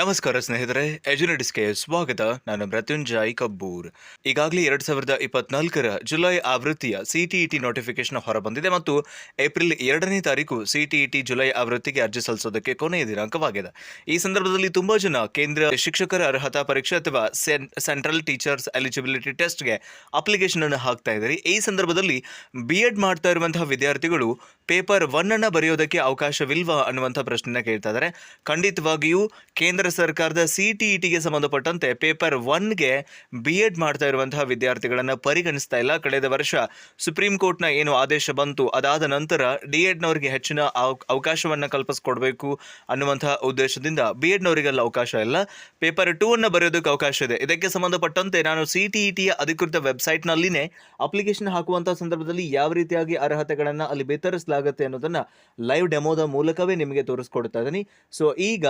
ನಮಸ್ಕಾರ ಸ್ನೇಹಿತರೆ ಎಜುನೆಟಿಸ್ಗೆ ಸ್ವಾಗತ. ನಾನು ಮೃತ್ಯುಂಜಯ್ ಕಬ್ಬೂರ್. ಈಗಾಗಲೇ ಎರಡ್ ಸಾವಿರದ ಇಪ್ಪತ್ನಾಲ್ಕರ ಜುಲೈ ಆವೃತ್ತಿಯ ಸಿಟಿಇಟಿ ನೋಟಿಫಿಕೇಶನ್ ಹೊರಬಂದಿದೆ ಮತ್ತು ಏಪ್ರಿಲ್ ಎರಡನೇ ತಾರೀಕು ಸಿಟಿಇಟಿ ಜುಲೈ ಆವೃತ್ತಿಗೆ ಅರ್ಜಿ ಸಲ್ಲಿಸೋದಕ್ಕೆ ಕೊನೆಯ ದಿನಾಂಕವಾಗಿದೆ. ಈ ಸಂದರ್ಭದಲ್ಲಿ ತುಂಬಾ ಜನ ಕೇಂದ್ರ ಶಿಕ್ಷಕರ ಅರ್ಹತಾ ಪರೀಕ್ಷೆ ಅಥವಾ ಸೆಂಟ್ರಲ್ ಟೀಚರ್ಸ್ ಎಲಿಜಿಬಿಲಿಟಿ ಟೆಸ್ಟ್ಗೆ ಅಪ್ಲಿಕೇಶನ್ ಅನ್ನು ಹಾಕ್ತಾ ಇದ್ದಾರೆ. ಈ ಸಂದರ್ಭದಲ್ಲಿ ಬಿ ಎಡ್ ಮಾಡ್ತಾ ಇರುವಂತಹ ವಿದ್ಯಾರ್ಥಿಗಳು ಪೇಪರ್ ಒನ್ನನ್ನು ಬರೆಯೋದಕ್ಕೆ ಅವಕಾಶವಿಲ್ವಾ ಅನ್ನುವಂಥ ಪ್ರಶ್ನೆನ ಕೇಳ್ತಾ ಇದ್ದಾರೆ. ಖಂಡಿತವಾಗಿಯೂ ಕೇಂದ್ರ ಸರ್ಕಾರದ ಸಿ ಟಿ ಇ ಟಿಗೆ ಸಂಬಂಧಪಟ್ಟಂತೆ ಪೇಪರ್ ಒನ್ಗೆ ಬಿ ಎಡ್ ಮಾಡ್ತಾ ಇರುವಂತಹ ವಿದ್ಯಾರ್ಥಿಗಳನ್ನು ಪರಿಗಣಿಸ್ತಾ ಇಲ್ಲ. ಕಳೆದ ವರ್ಷ ಸುಪ್ರೀಂ ಕೋರ್ಟ್ನ ಏನು ಆದೇಶ ಬಂತು. ಅದಾದ ನಂತರ ಡಿ ಎಡ್ನವರಿಗೆ ಹೆಚ್ಚಿನ ಅವ- ಅವಕಾಶವನ್ನ ಕಲ್ಪಿಸ್ಕೊಡ್ಬೇಕು ಅನ್ನುವಂತಹ ಉದ್ದೇಶದಿಂದ ಬಿ ಎಡ್ನವರಿಗೆಲ್ಲ ಅವಕಾಶ ಇಲ್ಲ. ಪೇಪರ್ ಟೂ ಅನ್ನ ಬರೆಯೋದಕ್ಕೆ ಅವಕಾಶ ಇದೆ. ಇದಕ್ಕೆ ಸಂಬಂಧಪಟ್ಟಂತೆ ನಾನು ಸಿ ಟಿ ಇ ಟಿಯ ಅಧಿಕೃತ ವೆಬ್ಸೈಟ್ನಲ್ಲಿನೇ ಅಪ್ಲಿಕೇಶನ್ ಹಾಕುವಂತಹ ಸಂದರ್ಭದಲ್ಲಿ ಯಾವ ರೀತಿಯಾಗಿ ಅರ್ಹತೆಗಳನ್ನು ಅಲ್ಲಿ ವಿತರಿಸಲಾಗುತ್ತೆ ಅನ್ನೋದನ್ನ ಲೈವ್ ಡೆಮೋದ ಮೂಲಕವೇ ನಿಮಗೆ ತೋರಿಸ್ಕೊಡ್ತಾ ಇದ್ದೀನಿ. ಸೊ ಈಗ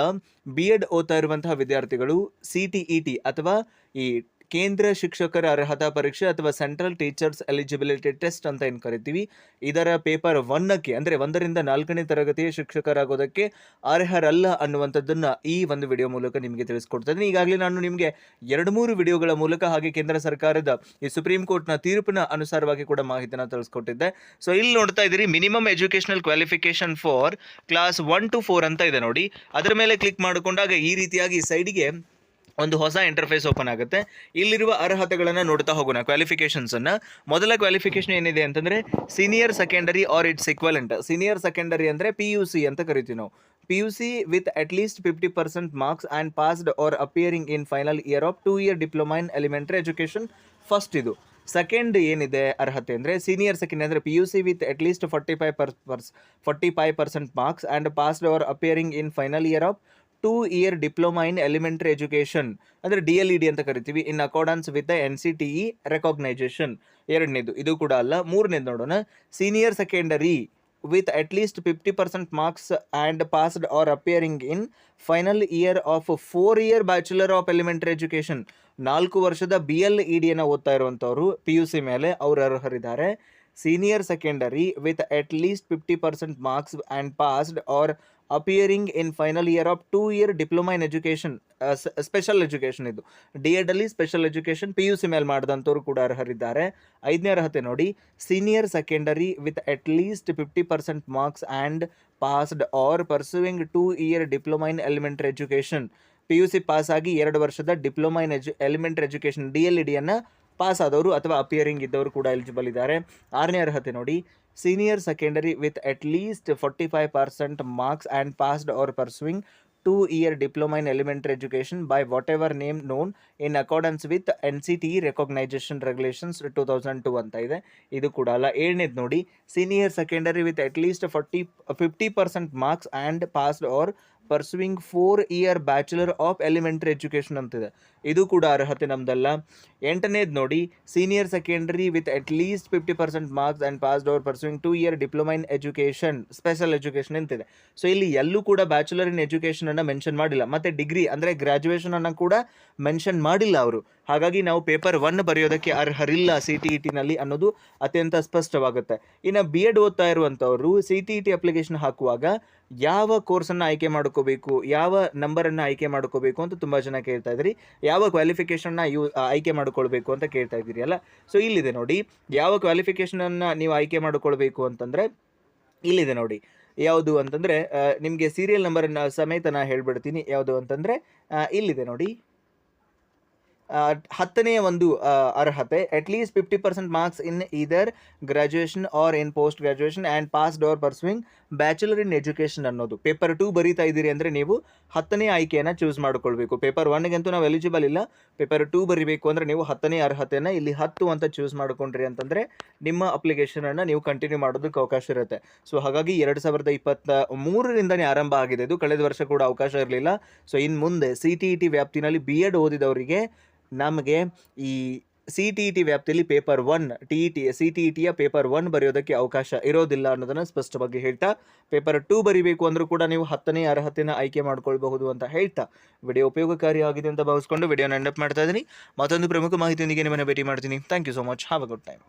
ಬಿ ಎಡ್ ಓದ್ತಾ ಇರುವಂತಹ ವಿದ್ಯಾರ್ಥಿಗಳು ಸಿ ಟಿ ಟಿ ಅಥವಾ ಈ ಕೇಂದ್ರ ಶಿಕ್ಷಕರ ಅರ್ಹತಾ ಪರೀಕ್ಷೆ ಅಥವಾ ಸೆಂಟ್ರಲ್ ಟೀಚರ್ಸ್ ಎಲಿಜಿಬಿಲಿಟಿ ಟೆಸ್ಟ್ ಅಂತ ಏನು ಕರಿತೀವಿ? ಇದರ ಪೇಪರ್ ಒನ್ನಕ್ಕೆ ಅಂದರೆ ಒಂದರಿಂದ ನಾಲ್ಕನೇ ತರಗತಿಯ ಶಿಕ್ಷಕರಾಗೋದಕ್ಕೆ ಅರ್ಹರಲ್ಲ ಅನ್ನುವಂಥದ್ದನ್ನು ಈ ಒಂದು ವಿಡಿಯೋ ಮೂಲಕ ನಿಮಗೆ ತಿಳಿಸ್ಕೊಡ್ತಾ ಇದ್ದೀನಿ. ಈಗಾಗಲೇ ನಾನು ನಿಮಗೆ ಎರಡು ಮೂರು ವಿಡಿಯೋಗಳ ಮೂಲಕ ಹಾಗೆ ಕೇಂದ್ರ ಸರ್ಕಾರದ ಈ ಸುಪ್ರೀಂ ಕೋರ್ಟ್ನ ತೀರ್ಪಿನ ಅನುಸಾರವಾಗಿ ಕೂಡ ಮಾಹಿತಿನ ತಿಳಿಸ್ಕೊಟ್ಟಿದ್ದೆ. ಸೊ, ಇಲ್ಲಿ ನೋಡ್ತಾ ಇದ್ದೀರಿ, minimum educational qualification for class one to four ಅಂತ ಇದೆ ನೋಡಿ. ಅದರ ಮೇಲೆ ಕ್ಲಿಕ್ ಮಾಡಿಕೊಂಡಾಗ ಈ ರೀತಿಯಾಗಿ ಸೈಡಿಗೆ ಒಂದು ಹೊಸ ಇಂಟರ್ಫೇಸ್ ಓಪನ್ ಆಗುತ್ತೆ. ಇಲ್ಲಿರುವ ಅರ್ಹತೆಗಳನ್ನು ನೋಡ್ತಾ ಹೋಗೋಣ. ಕ್ವಾಲಿಫಿಕೇಶನ್ಸ್ ಅನ್ನ. ಮೊದಲ ಕ್ವಾಲಿಫಿಕೇಶನ್ ಏನಿದೆ ಅಂತಂದರೆ senior secondary or it's equivalent senior secondary ಅಂದರೆ ಪಿ ಯು ಸಿ ಅಂತ ಕರಿತೀವಿ ನಾವು. P U C with at least fifty percent marks and passed or appearing in final year of two year diploma in elementary education first ಇದು. Second ಏನಿದೆ ಅರ್ಹತೆ ಅಂದರೆ senior second ಅಂದರೆ P U C with at least forty five per per forty five percent marks and passed or appearing in final year of two year diploma in elementary education ಅಂದರೆ D L E D ಅಂತ ಕರಿತೀವಿ in accordance with the N C T E recognition ಎರಡನೇದು, ಇದು ಕೂಡ ಅಲ್ಲ. ಮೂರನೇದು ನೋಡೋಣ. Senior secondary with at least fifty percent marks and passed or appearing in final year of four year bachelor of elementary education ನಾಲ್ಕು ವರ್ಷದ B L E ಡಿಯನ್ನು ಓದ್ತಾ ಇರುವಂಥವ್ರು ಪಿ ಯು ಸಿ ಮೇಲೆ ಅವರು ಅರ್ಹರಿದ್ದಾರೆ. Senior secondary with at least fifty percent marks and passed or appearing in final year of two year diploma in education special education ಇದು. D ಅಲ್ಲಿ special education P U C ಮೇಲೆ ಮಾಡಿದಂಥವ್ರು ಕೂಡ ಅರ್ಹರಿದ್ದಾರೆ. ಐದನೇ ಅರ್ಹತೆ ನೋಡಿ senior secondary with at least fifty percent marks and passed or pursuing two year diploma in elementary education P U C pass ಆಗಿ ಎರಡು ವರ್ಷದ diploma in edu elementary education D L E ಡಿಯನ್ನು pass ಆದವರು ಅಥವಾ appearing ಇದ್ದವರು ಕೂಡ eligible ಇದ್ದಾರೆ. ಆರನೇ ಅರ್ಹತೆ ನೋಡಿ senior secondary with at least forty five percent marks and passed or pursuing two year diploma in elementary education by whatever name known in accordance with N C T recognition regulations two thousand two ಅಂತ ಇದೆ. ಇದು ಕೂಡ ಅಲ್ಲ. ಏಳನೇದು ನೋಡಿ. Senior secondary with at least forty fifty percent marks and passed or pursuing four year bachelor of elementary education ಅಂತಿದೆ ಇದು ಕೂಡ ಅರ್ಹತೆ ನಮ್ದಲ್ಲ. ಎಂಟನೇದು ನೋಡಿ senior secondary with at least fifty percent marks and passed out pursuing two year diploma in education special education ಅಂತಿದೆ so ಇಲ್ಲಿ ಎಲ್ಲೂ ಕೂಡ bachelor in ಎಜುಕೇಷನನ್ನು ಮೆನ್ಷನ್ ಮಾಡಿಲ್ಲ. ಮತ್ತೆ ಡಿಗ್ರಿ ಅಂದರೆ ಗ್ರಾಜುಯೇಷನ್ ಅನ್ನು ಕೂಡ ಮೆನ್ಷನ್ ಮಾಡಿಲ್ಲ ಅವರು. ಹಾಗಾಗಿ ನಾವು ಪೇಪರ್ ಒನ್ ಬರೆಯೋದಕ್ಕೆ ಅರ್ಹರಿಲ್ಲ ಸಿ ಟಿ ಇ ಟಿನಲ್ಲಿ ಅನ್ನೋದು ಅತ್ಯಂತ ಸ್ಪಷ್ಟವಾಗುತ್ತೆ. ಇನ್ನು ಬಿ ಎಡ್ ಓದ್ತಾ ಇರುವಂಥವರು C T E T application ಹಾಕುವಾಗ ಯಾವ ಕೋರ್ಸನ್ನು ಆಯ್ಕೆ ಮಾಡ್ಕೋಬೇಕು, ಯಾವ ನಂಬರನ್ನು ಆಯ್ಕೆ ಮಾಡ್ಕೋಬೇಕು ಅಂತ ತುಂಬ ಜನ ಕೇಳ್ತಾ ಇದ್ರಿ. ಯಾವ ಕ್ವಾಲಿಫಿಕೇಷನ್ನ ಯೂ ಆಯ್ಕೆ ಮಾಡಿಕೊಳ್ಬೇಕು ಅಂತ ಕೇಳ್ತಾ ಇದ್ದೀರಿ, ಅಲ್ಲ? ಸೊ ಇಲ್ಲಿದೆ ನೋಡಿ. ಯಾವ ಕ್ವಾಲಿಫಿಕೇಷನನ್ನು ನೀವು ಆಯ್ಕೆ ಮಾಡಿಕೊಳ್ಬೇಕು ಅಂತಂದರೆ, ಇಲ್ಲಿದೆ ನೋಡಿ. ಯಾವುದು ಅಂತಂದರೆ ನಿಮಗೆ ಸೀರಿಯಲ್ ನಂಬರನ್ನು ಸಮೇತ ನಾ ಹೇಳ್ಬಿಡ್ತೀನಿ. ಯಾವುದು ಅಂತಂದರೆ ಇಲ್ಲಿದೆ ನೋಡಿ. ಆ, ಹತ್ತನೆಯ ಒಂದು ಅರ್ಹತೆ. At least fifty percent marks in either graduation or in post graduation and passed or pursuing bachelor in education ಅನ್ನೋದು. ಪೇಪರ್ ಟೂ ಬರೀತಾ ಇದ್ದೀರಿ ಅಂದರೆ ನೀವು ಹತ್ತನೇ ಆಯ್ಕೆಯನ್ನು ಚೂಸ್ ಮಾಡಿಕೊಳ್ಬೇಕು. ಪೇಪರ್ ಒನ್ಗಂತೂ ನಾವು ಎಲಿಜಿಬಲ್ ಇಲ್ಲ. ಪೇಪರ್ ಟೂ ಬರಿಬೇಕು ಅಂದರೆ ನೀವು ಹತ್ತನೇ ಅರ್ಹತೆಯನ್ನು ಇಲ್ಲಿ ಹತ್ತು ಅಂತ ಚೂಸ್ ಮಾಡಿಕೊಂಡ್ರಿ ಅಂತಂದರೆ ನಿಮ್ಮ ಅಪ್ಲಿಕೇಶನನ್ನು ನೀವು ಕಂಟಿನ್ಯೂ ಮಾಡೋದಕ್ಕೆ ಅವಕಾಶ ಇರುತ್ತೆ. ಸೊ ಹಾಗಾಗಿ ಎರಡು ಸಾವಿರದ ಇಪ್ಪತ್ತ ಮೂರರಿಂದನೇ ಆರಂಭ ಆಗಿದೆ. ಇದು ಕಳೆದ ವರ್ಷ ಕೂಡ ಅವಕಾಶ ಇರಲಿಲ್ಲ. ಸೊ ಇನ್ನು ಮುಂದೆ ಸಿ ಟಿ ಇ ಟಿ ವ್ಯಾಪ್ತಿನಲ್ಲಿ ಬಿ ಎಡ್ ಓದಿದವರಿಗೆ ನಮಗೆ ಈ ಸಿ ಟಿ ಇ ಟಿ ವ್ಯಾಪ್ತಿಯಲ್ಲಿ paper one T E T C T E ಟಿಯ paper one ಬರೆಯೋದಕ್ಕೆ ಅವಕಾಶ ಇರೋದಿಲ್ಲ ಅನ್ನೋದನ್ನು ಸ್ಪಷ್ಟವಾಗಿ ಹೇಳ್ತಾ ಪೇಪರ್ ಟೂ ಬರಿಬೇಕು ಅಂದರೂ ಕೂಡ ನೀವು ಹತ್ತನೇ ಅರ್ಹತೆಯನ್ನು ಆಯ್ಕೆ ಮಾಡ್ಕೊಳ್ಬಹುದು ಅಂತ ಹೇಳ್ತಾ ವಿಡಿಯೋ ಉಪಯೋಗಕಾರಿಯಾಗಿದೆ ಅಂತ ಭಾವಿಸ್ಕೊಂಡು ವಿಡಿಯೋನ ಎಂಡಪ್ ಮಾಡ್ತಾ ಇದ್ದೀನಿ. ಮತ್ತೊಂದು ಪ್ರಮುಖ ಮಾಹಿತಿಯೊಂದಿಗೆ ನಿಮ್ಮನ್ನು ಭೇಟಿ ಮಾಡ್ತೀನಿ. Thank you so much have a good time